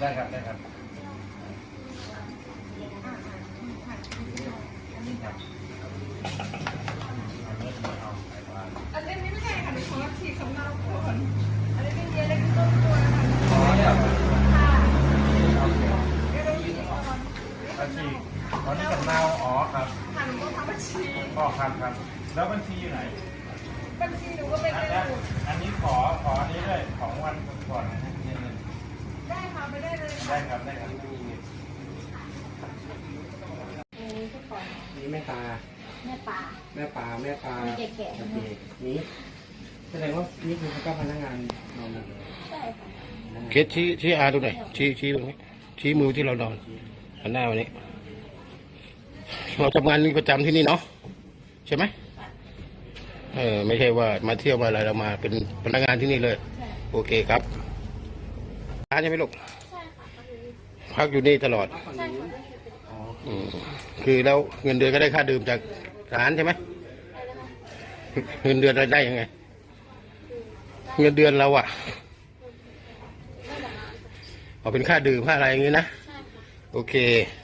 ได้ครับได้ครับอันนี้เอาไปวางอันนี้ไม่ใช่ค่ะหนูขอฉีกสำเนาก่อนอันนี้เป็นเยอะเล็กต้นตัวนะคะอ๋อเนี่ยค่ะโอเคเดี๋ยวเราฉีกก่อนบัญชีตอนนี้สำเนาอ๋อครับค่ะหนูต้องทำบัญชีอ๋อครับครับ แล้วบัญชีอยู่ไหน บัญชีหนูก็ ไปได้เลยได้ครับได้ครับนี่ทุกคนนี่แม่ตา แม่ป่าแม่ปลาแม่ปลาแก่ๆ โอเคนี้แสดงว่านี่คือเจ้าพนักงานนอนใช่ค่ะเคสชี้ชี้อาตรงไหนชี้ชี้ตรงนี้ชี้มือที่เรานอนหันหน้ามานี้เราทำงานประจำที่นี่เนาะใช่ไหมเออไม่ใช่ว่ามาเที่ยวมาอะไรเรามาเป็นพนักงานที่นี่เลย ใช่ โอเคครับร้านใช่ไหมลูกใช่ค่ะก็คือ พักอยู่นี่ตลอดใช่ค่ะอ๋ออืมคือแล้วเงินเดือนก็ได้ค่าดื่มจากร้านใช่ไหมได้แล้วค่ะเงินเดือนรายได้ยังไง เงินเดือนเราอะได้จากร้านค่ะเอาเป็นค่าดื่มค่าอะไรอย่างงี้นะใช่ค่ะโอเคใ